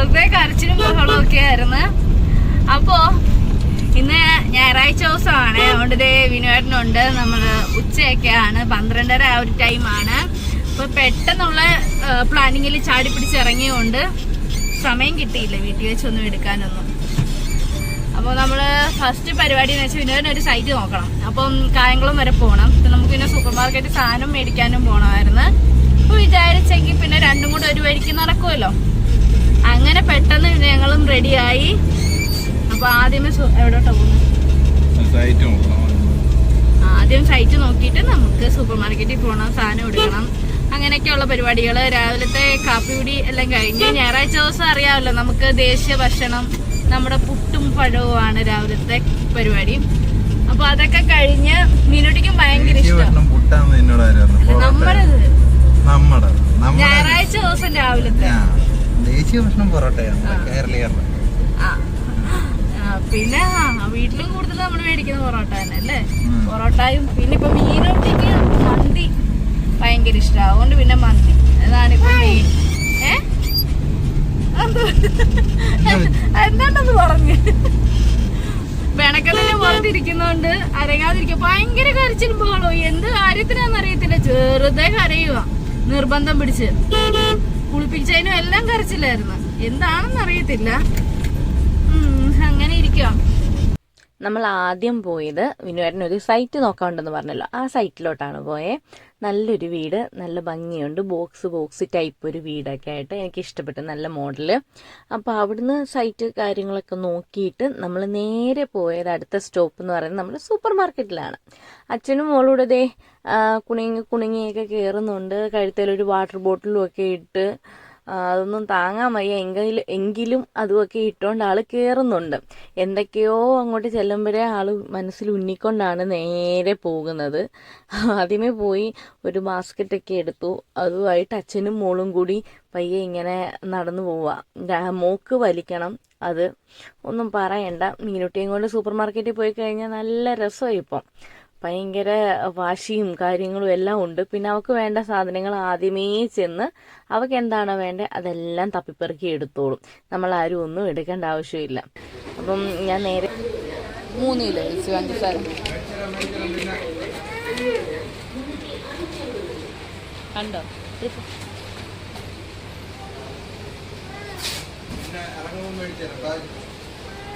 വെറുതെ കരച്ചിലും ബഹളം ഒക്കെ ആയിരുന്നു അപ്പോ ഇന്ന് ഞായറാഴ്ച ദിവസമാണ്. അതുകൊണ്ട് ഇതേ വിനുവേട്ടനുണ്ട്. നമ്മൾ ഉച്ചയൊക്കെയാണ്. പന്ത്രണ്ടര ആ ഒരു ടൈമാണ്. അപ്പൊ പെട്ടെന്നുള്ള പ്ലാനിങ്ങിൽ ചാടി പിടിച്ചിറങ്ങിയോണ്ട് സമയം കിട്ടിയില്ല വീട്ടിൽ വെച്ചൊന്നും എടുക്കാനൊന്നും. അപ്പോൾ നമ്മൾ ഫസ്റ്റ് പരിപാടി എന്ന് വെച്ചാൽ വിനോദന് ഒരു സൈറ്റ് നോക്കണം. അപ്പം കായംകുളം വരെ പോകണം നമുക്ക് പിന്നെ സൂപ്പർ മാർക്കറ്റിൽ സാധനം മേടിക്കാനും പോകണമായിരുന്നു അപ്പോൾ വിചാരിച്ചെങ്കിൽ പിന്നെ രണ്ടും കൂടെ ഒരു വഴിക്ക് നടക്കുമല്ലോ അങ്ങനെ പെട്ടെന്ന് ഞങ്ങളും റെഡിയായി അപ്പൊ ആദ്യമേ എവിടോട്ടാ പോകുന്നത് ആദ്യം സൈറ്റ് നോക്കിയിട്ട് നമുക്ക് സൂപ്പർ മാർക്കറ്റിൽ പോകണം സാധനം എടുക്കണം. അങ്ങനെയൊക്കെയുള്ള പരിപാടികൾ രാവിലത്തെ കാപ്പിപൊടി എല്ലാം കഴിഞ്ഞ് ഞായറാഴ്ച ദിവസം അറിയാമല്ലോ നമുക്ക് ദേശീയ ഭക്ഷണം നമ്മുടെ പുട്ടും പഴവും ആണ് രാവിലത്തെ പരിപാടി. അപ്പൊ അതൊക്കെ കഴിഞ്ഞ് മീനുട്ടിക്കും ഭയങ്കര ഇഷ്ടം. ഞായറാഴ്ച ദിവസം രാവിലത്തെ. ദേശീയ ഭക്ഷണം പൊറോട്ടയാണ് കേരളീയരുടെ. പിന്നെ വീട്ടിലും കൂടുതൽ നമ്മൾ മേടിക്കുന്ന പൊറോട്ട തന്നെ അല്ലേ. പൊറോട്ടയും പിന്നെ ഇപ്പൊ മീനൊട്ടിക്ക് മന്തി ഭയങ്കര ഇഷ്ടമാണ് അതുകൊണ്ട് പിന്നെ മന്തി. അതാണ് ഇപ്പൊ മെയിൻ ഏ? എന്ത്? എന്താണ്ടത് പറഞ്ഞു. വെണക്കത്തിന്റെ പുറത്തിരിക്കുന്നോണ്ട് അരങ്ങാതിരിക്കും. ഭയങ്കര കരച്ചിലും ബഹളോ എന്ത് കാര്യത്തിനാന്ന് അറിയത്തില്ല ചെറുതെ കരയുക നിർബന്ധം പിടിച്ച്. കുളിപ്പിച്ചതിനും എല്ലാം കരച്ചില്ലായിരുന്നു. എന്താണെന്ന് അറിയത്തില്ല അങ്ങനെ ഇരിക്കുക നമ്മൾ ആദ്യം പോയത് വിനുവേട്ടൻ ഒരു സൈറ്റ് നോക്കാനുണ്ടെന്ന് പറഞ്ഞല്ലോ. ആ സൈറ്റിലോട്ടാണ് പോയേ. നല്ലൊരു വീട് നല്ല ഭംഗിയുണ്ട്. ബോക്സ് ബോക്സ് ടൈപ്പ് ഒരു വീടൊക്കെ ആയിട്ട് എനിക്ക് ഇഷ്ടപ്പെട്ടു നല്ല മോഡൽ അപ്പോൾ അവിടുന്ന് സൈറ്റ് കാര്യങ്ങളൊക്കെ നോക്കിയിട്ട് നമ്മൾ നേരെ പോയത് അടുത്ത സ്റ്റോപ്പ് എന്ന് പറയുന്നത് നമ്മുടെ സൂപ്പർ മാർക്കറ്റിലാണ് അച്ഛനും മോളൂടെ ദേ കുണുങ്ങി കുണുങ്ങിയൊക്കെ കയറുന്നുണ്ട് കഴുത്തേലൊരു വാട്ടർ ബോട്ടിലും ഒക്കെ ഇട്ട് അതൊന്നും താങ്ങാൻ വയ്യ. എങ്കിലും എങ്കിലും അതുമൊക്കെ ഇട്ടുകൊണ്ട് ആൾ കയറുന്നുണ്ട് എന്തൊക്കെയോ അങ്ങോട്ട് ചെല്ലുമ്പോഴേ ആൾ മനസ്സിൽ ഉന്നിക്കൊണ്ടാണ് നേരെ പോകുന്നത്. ആദ്യമേ പോയി ഒരു ബാസ്ക്കറ്റൊക്കെ എടുത്തു. അതുമായിട്ട് അച്ഛനും മോളും കൂടി പയ്യെ ഇങ്ങനെ നടന്നു പോവുക മോക്ക് വലിക്കണം. അത് ഒന്നും പറയണ്ട. മീനുട്ടിയും കൊണ്ട് സൂപ്പർ മാർക്കറ്റിൽ പോയി കഴിഞ്ഞാൽ നല്ല രസമായി ഇപ്പം. ഭയങ്കര വാശിയും കാര്യങ്ങളും എല്ലാം ഉണ്ട്. പിന്നെ അവൾക്ക് വേണ്ട സാധനങ്ങൾ ആദ്യമേ ചെന്ന് അവൾക്ക് എന്താണോ വേണ്ടത് അതെല്ലാം തപ്പിപ്പെറുക്കി എടുത്തോളും. നമ്മൾ ആരും ഒന്നും എടുക്കേണ്ട ആവശ്യമില്ല. അപ്പം ഞാൻ നേരെ കണ്ടോ?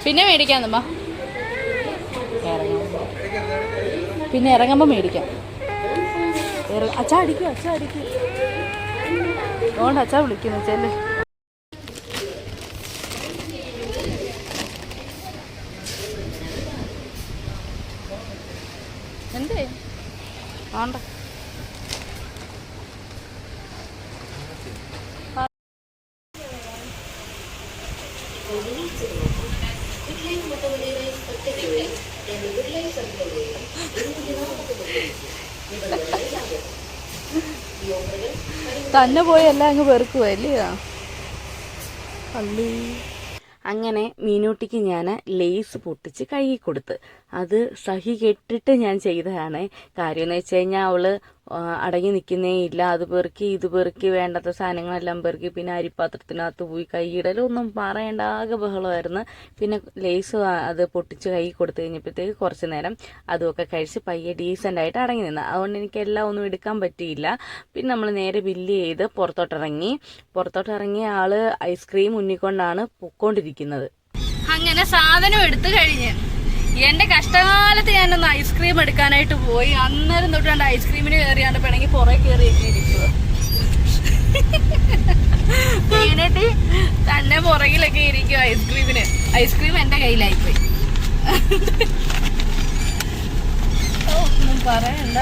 പിന്നെ മേടിക്കാന്നമ്മ പിന്നെ ഇറങ്ങുമ്പോൾ മേടിക്കാം. അച്ഛ അടിക്കും അച്ഛാ അടിക്കും. അതുകൊണ്ട് അച്ഛാ വിളിക്കുന്നു ചെല്ലേ. എന്തേ? ആണ്ട തന്നെ പോയി എല്ലാം അങ്ങ് വെറുക്കുവല്ലേ പള്ളി അങ്ങനെ മീനൂട്ടിക്ക് ഞാൻ ലേസ് പൊട്ടിച്ച് കഴുകി കൊടുത്ത്. അത് സഹി കെട്ടിട്ട് ഞാൻ ചെയ്തതാണ്. കാര്യം എന്ന് വെച്ച് കഴിഞ്ഞാൽ അവൾ അടങ്ങി നിൽക്കുന്നേ ഇല്ല. അത് പെറുക്കി ഇത് പെറുക്കി വേണ്ടാത്ത സാധനങ്ങളെല്ലാം പെറുക്കി പിന്നെ അരിപ്പാത്രത്തിനകത്ത് പോയി കൈയിടലൊന്നും പറയേണ്ട ആകെ ബഹളമായിരുന്നു. പിന്നെ ലേസ് അത് പൊട്ടിച്ച് കൈ കൊടുത്തു കഴിഞ്ഞപ്പോഴത്തേക്ക് കുറച്ച് നേരം അതുമൊക്കെ കഴിച്ച് പയ്യെ ഡീസന്റ് ആയിട്ട് അടങ്ങി നിന്ന്. അതുകൊണ്ട് എനിക്ക് എല്ലാം ഒന്നും എടുക്കാൻ പറ്റിയില്ല. പിന്നെ നമ്മൾ നേരെ ബില്ല് ചെയ്ത് പുറത്തോട്ടിറങ്ങി. പുറത്തോട്ടിറങ്ങിയ ആൾ ഐസ്ക്രീം ഉന്നിക്കൊണ്ടാണ് പൊക്കോണ്ടിരിക്കുന്നത്. അങ്ങനെ സാധനം എടുത്തു കഴിഞ്ഞ്. എന്റെ കഷ്ടകാലത്ത് ഞാനൊന്ന് ഐസ്ക്രീം എടുക്കാനായിട്ട് പോയി. അന്നേരം തൊട്ടാണ്ട് ഐസ്ക്രീമിന് കയറിയാണ്ട് പിണങ്ങി പുറകെ കയറി ഇരിക്കുക തന്നെ പുറകിലൊക്കെ ഇരിക്കും ഐസ്ക്രീമിന് ഐസ്ക്രീം എന്റെ കയ്യിലായി പോയി ഒന്നും പറയണ്ട.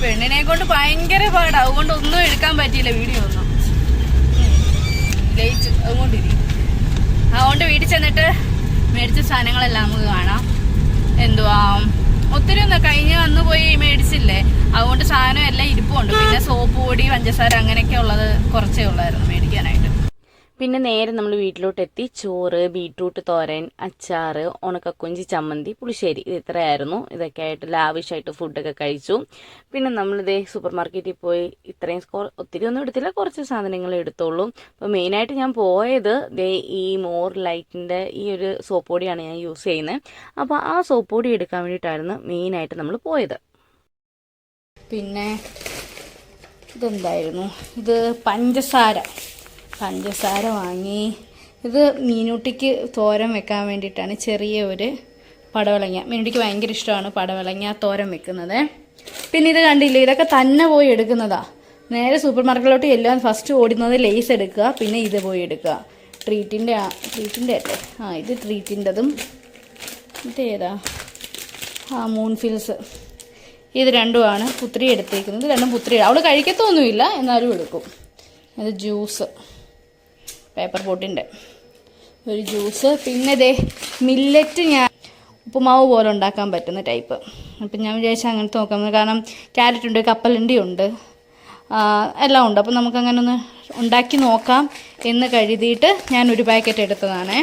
പെണ്ണിനെ കൊണ്ട് ഭയങ്കര പാടാ. അതുകൊണ്ട് ഒന്നും എടുക്കാൻ പറ്റിയില്ല വീഡിയോ ഒന്നും. ലയിച്ചു അതുകൊണ്ടിരിക്കും. അതുകൊണ്ട് വീട്ടിൽ ചെന്നിട്ട് മേടിച്ച സാധനങ്ങളെല്ലാം നമുക്ക് കാണാം. എന്തുവാ ഒത്തിരി ഒന്ന് കഴിഞ്ഞ് വന്ന് പോയി മേടിച്ചില്ലേ? അതുകൊണ്ട് സാധനം എല്ലാം ഇരിപ്പുണ്ട്. പിന്നെ സോപ്പ് പൊടി പഞ്ചസാര അങ്ങനെയൊക്കെ ഉള്ളത് കുറച്ചേ ഉള്ളായിരുന്നു മേടിക്കാനായിട്ട്. പിന്നെ നേരെ നമ്മൾ വീട്ടിലോട്ട് എത്തി ചോറ് ബീട്രൂട്ട് തോരൻ അച്ചാറ് ഉണക്കക്കുഞ്ചി ചമ്മന്തി പുളിശ്ശേരി ഇത് ഇത്രയായിരുന്നു. ഇതൊക്കെ ആയിട്ട് ലാവിഷായിട്ട് ഫുഡൊക്കെ കഴിച്ചു. പിന്നെ നമ്മളിതേ സൂപ്പർ മാർക്കറ്റിൽ പോയി ഇത്രയും ഒത്തിരി ഒന്നും എടുത്തില്ല. കുറച്ച് സാധനങ്ങൾ എടുത്തോളൂ. അപ്പോൾ മെയിനായിട്ട് ഞാൻ പോയത് ഈ മോർ ലൈറ്റിന്റെ ഈ ഒരു സോപ്പ് പൊടിയാണ് ഞാൻ യൂസ് ചെയ്യുന്നത് അപ്പോൾ ആ സോപ്പ് പൊടി എടുക്കാൻ വേണ്ടിയിട്ടായിരുന്നു മെയിനായിട്ട് നമ്മൾ പോയത്. പിന്നെ ഇതെന്തായിരുന്നു? ഇത് പഞ്ചസാര. പഞ്ചസാര വാങ്ങി. ഇത് മീനൂട്ടിക്ക് തോരൻ വെക്കാൻ വേണ്ടിയിട്ടാണ് ചെറിയ ഒരു പടവളങ്ങ മീനൂട്ടിക്ക് ഭയങ്കര ഇഷ്ടമാണ് പടവളങ്ങ തോരൻ വെക്കുന്നത്. പിന്നെ ഇത് കണ്ടില്ലേ ഇതൊക്കെ തന്നെ പോയി എടുക്കുന്നതാ. നേരെ സൂപ്പർ മാർക്കറ്റിലോട്ട് എല്ലാം ഫസ്റ്റ് ഓടുന്നത് ലേസ് എടുക്കുക പിന്നെ ഇത് പോയി എടുക്കുക. ട്രീറ്റിന്റെ ട്രീറ്റിന്റെ അല്ലേ? ആ ഇത് ട്രീറ്റിന്റെതും ഇതേതാ ആ മൂൺ ഫിൽസ് ഇത് രണ്ടുമാണ് പുത്രി എടുത്തേക്കുന്നത്. രണ്ടും പുത്രി അവൾ കഴിക്കത്തൊന്നുമില്ല എന്നാലും എടുക്കും. ഇത് ജ്യൂസ് പേപ്പർ ബോട്ടിന്റെ ഒരു ജ്യൂസ് പിന്നെ ഇതേ മില്ലറ്റ് ഞാൻ ഉപ്പുമാവ് പോലെ ഉണ്ടാക്കാൻ പറ്റുന്ന ടൈപ്പ് അപ്പം ഞാൻ വിചാരിച്ചാൽ അങ്ങനത്തെ നോക്കാം. കാരണം ക്യാരറ്റ് ഉണ്ട് കപ്പലണ്ടി ഉണ്ട് എല്ലാം ഉണ്ട്. അപ്പം നമുക്കങ്ങനെ ഒന്ന് ഉണ്ടാക്കി നോക്കാം എന്ന് കരുതിയിട്ട് ഞാൻ ഒരു പാക്കറ്റ് എടുത്തതാണ്.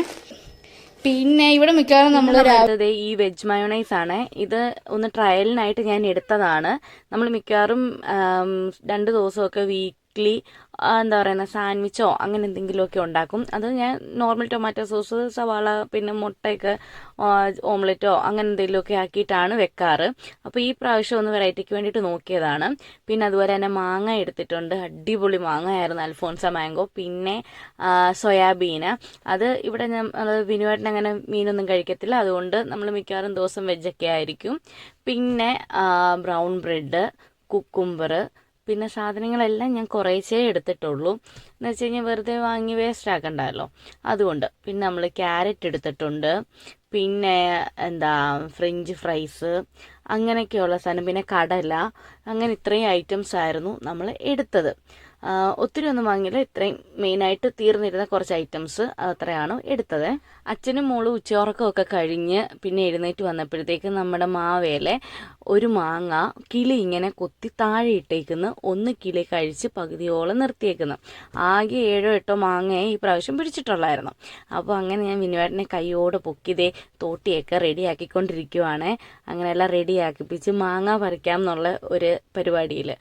പിന്നെ ഇവിടെ മിക്കവാറും നമ്മൾ രാവിലെ ഈ വെജ് മയോണൈസ് ആണ്. ഇത് ഒന്ന് ട്രയലിനായിട്ട് ഞാൻ എടുത്തതാണ്. നമ്മൾ മിക്കവാറും രണ്ട് ദിവസമൊക്കെ വീക്ക്ലി എന്താ പറയുന്ന സാൻഡ്വിച്ചോ അങ്ങനെ എന്തെങ്കിലുമൊക്കെ ഉണ്ടാക്കും. അത് ഞാൻ നോർമൽ ടൊമാറ്റോ സോസ് സവാള പിന്നെ മുട്ടയൊക്കെ ഓംലെറ്റോ അങ്ങനെ എന്തെങ്കിലുമൊക്കെ ആക്കിയിട്ടാണ് വെക്കാറ്. അപ്പോൾ ഈ പ്രാവശ്യം ഒന്ന് വെറൈറ്റിക്ക് വേണ്ടിയിട്ട് നോക്കിയതാണ്. പിന്നെ അതുപോലെ തന്നെ മാങ്ങ എടുത്തിട്ടുണ്ട്. അടിപൊളി മാങ്ങയായിരുന്നു അൽഫോൺസ മാംഗോ. പിന്നെ സോയാബീന്. അത് ഇവിടെ ഞാൻ വിനുവേട്ടൻ അങ്ങനെ മീനൊന്നും കഴിക്കത്തില്ല. അതുകൊണ്ട് നമ്മൾ മിക്കവാറും ദിവസം വെജൊക്കെ ആയിരിക്കും. പിന്നെ ബ്രൗൺ ബ്രെഡ് കുക്കുംബർ പിന്നെ സാധനങ്ങളെല്ലാം ഞാൻ കുറേശ്ശേ എടുത്തിട്ടുള്ളൂ. എന്ന് വെച്ച് കഴിഞ്ഞാൽ വെറുതെ വാങ്ങി വേസ്റ്റ് ആക്കണ്ടല്ലോ. അതുകൊണ്ട് പിന്നെ നമ്മൾ ക്യാരറ്റ് എടുത്തിട്ടുണ്ട്. പിന്നെ എന്താ ഫ്രഞ്ച് ഫ്രൈസ് അങ്ങനെയൊക്കെയുള്ള സാധനം. പിന്നെ കടല. അങ്ങനെ ഇത്രയും ഐറ്റംസ് ആയിരുന്നു നമ്മൾ എടുത്തത്. ഒത്തിരി ഒന്നും വാങ്ങിയില്ല. ഇത്രയും മെയിനായിട്ട് തീർന്നിരുന്ന കുറച്ച് ഐറ്റംസ് അത്രയാണ് എടുത്തത്. അച്ഛനും മോളും ഉച്ചയുറക്കമൊക്കെ കഴിഞ്ഞ് പിന്നെ എഴുന്നേറ്റ് വന്നപ്പോഴത്തേക്ക് നമ്മുടെ മാവേലെ ഒരു മാങ്ങ കിളി ഇങ്ങനെ കൊത്തി താഴെ ഇട്ടേക്കുന്നു. ഒന്ന് കിളി കഴിച്ച് പകുതിയോളം നിർത്തിയേക്കുന്നു. ആകെ ഏഴോ എട്ടോ മാങ്ങയെ ഈ പ്രാവശ്യം പിടിച്ചിട്ടുള്ളായിരുന്നു. അപ്പോൾ അങ്ങനെ ഞാൻ വിനുവേട്ടനെ കൈയോടെ പൊക്കിതേ തോട്ടിയൊക്കെ റെഡിയാക്കിക്കൊണ്ടിരിക്കുവാണ്. അങ്ങനെയെല്ലാം റെഡിയാക്കിപ്പിച്ച് മാങ്ങ പറിക്കാം എന്നുള്ള ഒരു പരിപാടിയിൽ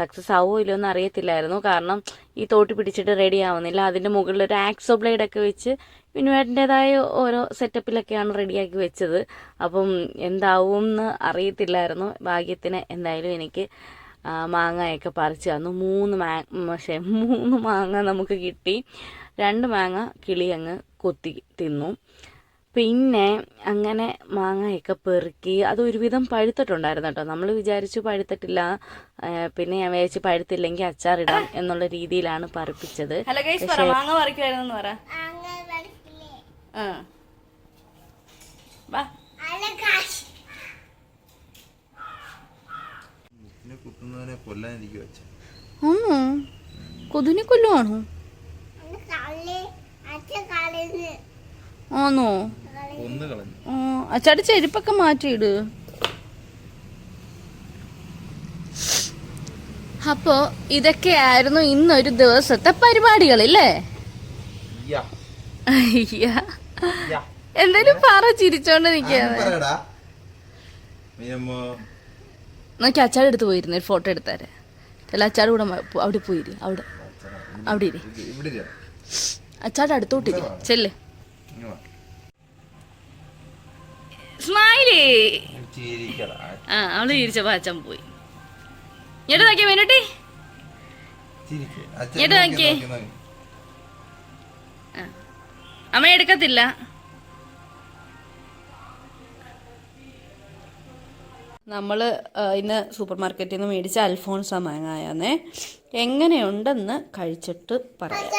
സക്സസ് ആവുമോ ഇല്ലയോ എന്ന് അറിയത്തില്ലായിരുന്നു കാരണം ഈ തോട്ടി പിടിച്ചിട്ട് റെഡി ആവുന്നില്ല. അതിന്റെ മുകളിൽ ഒരു ആക്സോ ബ്ലേഡ് ഒക്കെ വെച്ച് വിനുവേട്ടന്റെതായ ഓരോ സെറ്റപ്പിലൊക്കെയാണ് റെഡിയാക്കി വെച്ചത്. അപ്പം എന്താവും എന്ന് അറിയത്തില്ലായിരുന്നു. ഭാഗ്യത്തിന് എന്തായാലും എനിക്ക് മാങ്ങയൊക്കെ പറിച്ച് തന്നു. മൂന്ന് മാ പക്ഷേ മൂന്ന് മാങ്ങ നമുക്ക് കിട്ടി. രണ്ട് മാങ്ങ കിളി അങ്ങ് കൊത്തി തിന്നു. പിന്നെ അങ്ങനെ മാങ്ങയൊക്കെ പെറുക്കി അത് ഒരുവിധം പഴുത്തിട്ടുണ്ടായിരുന്നു കേട്ടോ. നമ്മൾ വിചാരിച്ചു പഴുത്തിട്ടില്ല പിന്നെ ഞാൻ വിചാരിച്ചു പഴുത്തില്ലെങ്കിൽ അച്ചാറിടാം എന്നുള്ള രീതിയിലാണ് പറിപ്പിച്ചത്. ഹലോ ഗൈസ് പറ മാങ്ങ പറിക്കുമായിരുന്നു പറ. വെച്ച കൊതുനെ കൊല്ലുവാണോ? ആണോ? അച്ചാടി ചെരുപ്പൊക്കെ മാറ്റിയിട്. അപ്പോ ഇതൊക്കെയായിരുന്നു ഇന്നൊരു ദിവസത്തെ പരിപാടികളില്ലേ? യാ, അയ്യ. യാ. എന്തേലും പറ ചിരിച്ചോണ്ട് നോക്കി. അച്ചാട് എടുത്ത് പോയിരുന്നു ഒരു ഫോട്ടോ എടുത്താരെ. അല്ല അച്ചാട് കൂടെ അവിടെ പോയിരി അവിടെ. അവിടെ ഇരി. അച്ചാട് അടുത്തോട്ടിരി ചെല്ല്. ചിരിക്കടാ. ആ അവൾ ചിരിച്ചപ്പോ അച്ഛൻ പോയി. ഇങ്ങോട്ട് നോക്കിയ മിനുട്ടി. നോക്കി, നോക്കിയേ. നോക്കി, നോക്കി. അമ്മ എടുക്കത്തില്ല. നമ്മൾ ഇന്ന് സൂപ്പർ മാർക്കറ്റിൽ നിന്ന് മേടിച്ച അൽഫോൺസ മാങ്ങായാന്നേ. എങ്ങനെയുണ്ടെന്ന് കഴിച്ചിട്ട് പറയാം.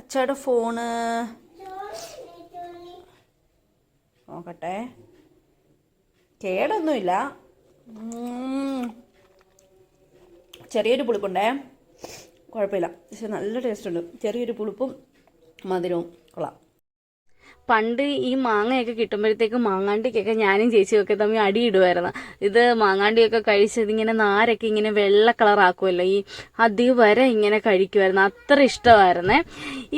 അച്ഛയുടെ ഫോണ് നോക്കട്ടെ. കേടൊന്നുമില്ല. ചെറിയൊരു പുളിപ്പുണ്ടേ. കുഴപ്പമില്ല. പക്ഷെ നല്ല ടേസ്റ്റ് ഉണ്ട്. ചെറിയൊരു പുളിപ്പും മധുരവും. കൊള്ളാം. പണ്ട് ഈ മാങ്ങയൊക്കെ കിട്ടുമ്പോഴത്തേക്ക് മാങ്ങാണ്ടിക്കൊക്കെ ഞാനും ചേച്ചിയൊക്കെ തമ്മിൽ അടിയിടുമായിരുന്നു ഇത് മാങ്ങാണ്ടിയൊക്കെ കഴിച്ചത് ഇങ്ങനെ നാരൊക്കെ ഇങ്ങനെ വെള്ള കളറാക്കുമല്ലോ ഈ അതിവരെ ഇങ്ങനെ കഴിക്കുമായിരുന്നു അത്ര ഇഷ്ടമായിരുന്നേ.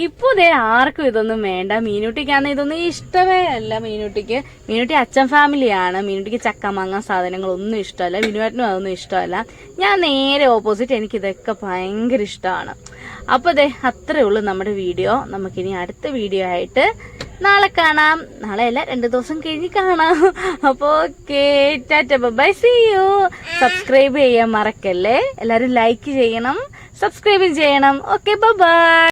ഇപ്പോൾ ദേ ആർക്കും ഇതൊന്നും വേണ്ട. മീനുട്ടിക്കാന്ന് ഇതൊന്നും ഇഷ്ടമേ അല്ല മീനുട്ടിക്ക്. മീനുട്ടി അച്ഛൻ ഫാമിലിയാണ്. മീനുട്ടിക്ക് ചക്ക മാങ്ങ സാധനങ്ങളൊന്നും ഇഷ്ടമല്ല. വിനുവേട്ടനും അതൊന്നും ഇഷ്ടമല്ല. ഞാൻ നേരെ ഓപ്പോസിറ്റ് എനിക്ക് ഇതൊക്കെ ഭയങ്കര ഇഷ്ടമാണ്. അപ്പോൾ ദേ അത്രേ ഉള്ളൂ നമ്മുടെ വീഡിയോ. നമുക്കിനി അടുത്ത വീഡിയോ ആയിട്ട് നാളെ കാണാം. നാളെ അല്ല രണ്ട് ദിവസം കഴിഞ്ഞ് കാണാം. അപ്പോൾ okay bye see you. Subscribe ചെയ്യാൻ മറക്കല്ലേ? എല്ലാവരും ലൈക്ക് ചെയ്യണം സബ്സ്ക്രൈബ് ചെയ്യണം. Okay bye.